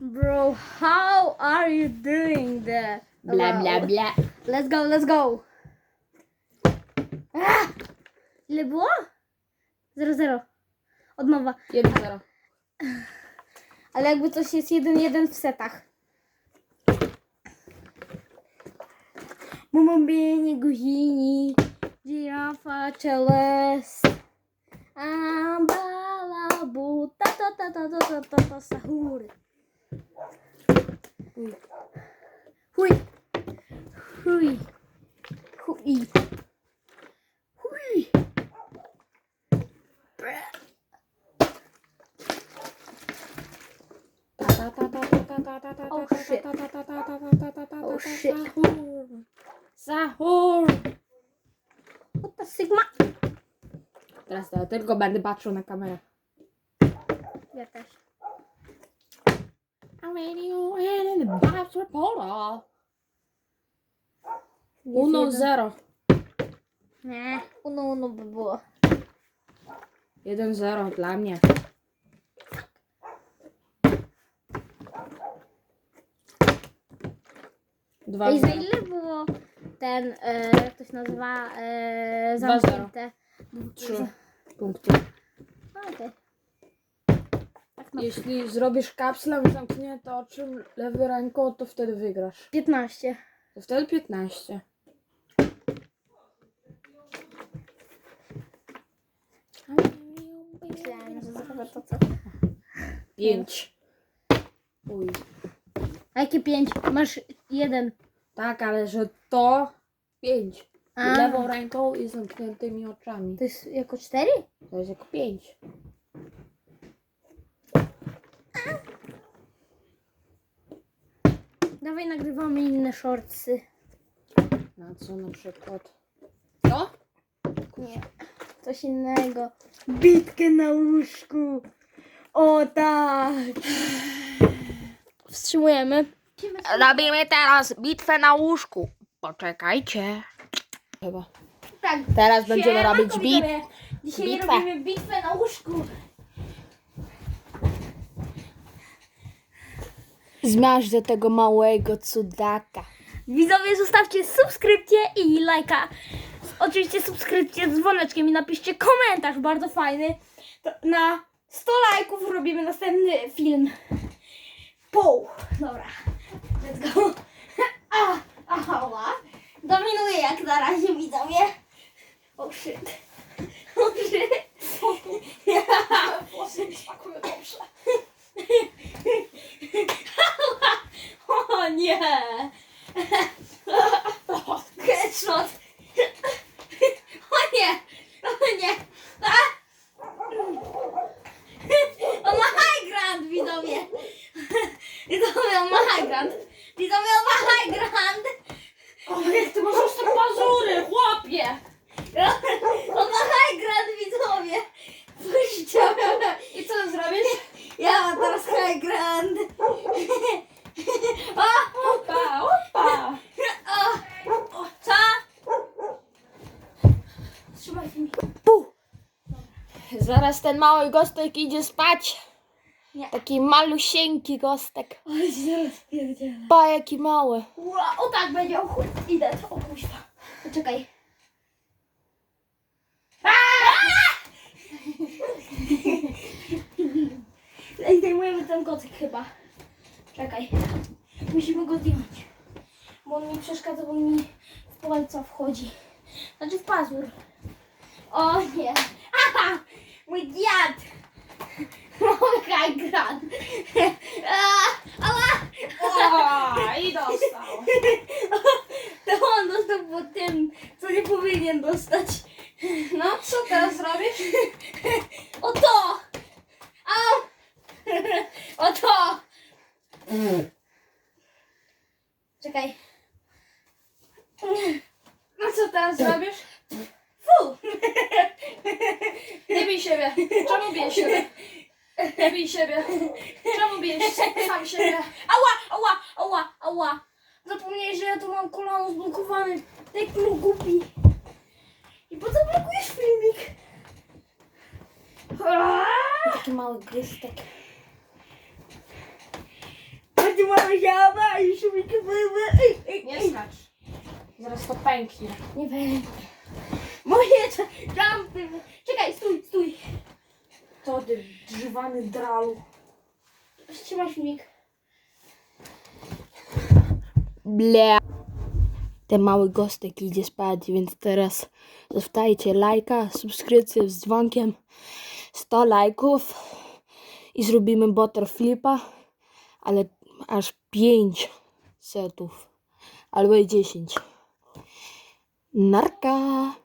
Bro, how are you doing that? Bla bla bla. Let's go, let's go. Ah! Ile było? 0-0. Od nowa. 1-0. Ale jakby coś jest 1-1 w setach. Bumbieni, guzini, girafa, czeles. Ambalabu, ta ta ta ta ta ta ta sahur. Huj. Huj. Huj. Huj. Huj. Oh shit. Oh. Sahur. Sahur. Sigma? Teraz to, tylko będę patrzył na kamerę. Ja też. A radio and the Babs reporter. Uno zero. Nie, uno uno by było. 1-0 dla mnie. Dwa Ej, za zero. ile było ten, e, jak to się nazywa, e, Dwa zero. zamknięte? Trzy punkty. A, Okej. Tak Jeśli zrobisz kapslem zamknięte oczy lewy ręką, to wtedy wygrasz. 15. To wtedy 15. Myślałem, że zrobię to co. 5. Uj. A jakie 5? Masz jeden. Tak, ale że to 5. A. Lewą ręką i zamkniętymi oczami. To jest jako 4? To jest jako 5. Dawaj nagrywamy inne shortsy. Na co na przykład? To? Nie, coś innego. Bitkę na łóżku. O tak. Wstrzymujemy. Robimy teraz bitwę na łóżku. Poczekajcie. Chyba. Tak. Teraz będziemy robić bit. Dzisiaj bitwę. robimy bitwę na łóżku. Zmiażdżę tego małego cudaka. Widzowie, zostawcie subskrypcję i lajka. Oczywiście subskrypcję z dzwoneczkiem i napiszcie komentarz bardzo fajny. Na 100 lajków robimy następny film. Pół. Dobra. Let's go. A, aha, Dominuję jak na razie, widzowie. O shit. O shit. O nie. Headshot. O nie. O nie. A! On ma high ground, widzowie. Widzowie, on ma high ground. Widzowie, on ma high ground. O, jak ty masz ostre pazury, chłopie! On ma high ground, widzowie. Puśćcie. I co ty zrobisz? Ja mam teraz high ground. O! Opa, opa! O! O! Co? Trzymaj mi. Zaraz ten mały gostek idzie spać. Nie. Taki malusieńki gostek. Się zaraz pierdzielę. Pa, jaki mały. Ła, o tak będzie, o chuj, idę, o kuźwa. Poczekaj. Ej, zdejmujemy ten kocyk chyba. Czekaj. Musimy go zdjąć. Bo on mi przeszkadza, bo mi w palca wchodzi. Znaczy w pazur. O nie. Aha! Mój dziad! High ground. Ała! I dostał. To on dostał po tym, co nie powinien dostać. No, co teraz robisz? O to! Au! O to! Czekaj. No co teraz robisz? Fu! Nie bij siebie. Czemu bijesz siebie? Nie bij siebie. Czemu bijesz sam siebie? Ała, ała, ała, ała. Zapomniałeś, że ja tu mam kolano zblokowane. Tak mu głupi. I po co blokujesz filmik? Taki mały gystek. Bardzo mała ziaba i szumiki były. Nie skacz. Zaraz to pęknie. Nie będę. Moje cze- jumpy. Czekaj, stój, stój. To ty drzewany dralu. Trzymaj filmik. Ble. Ten mały gostek idzie spać, więc teraz zostajcie lajka, subskrypcję z dzwonkiem, 100 lajków i zrobimy butterflipa, ale aż 5 setów, albo i 10. Narka!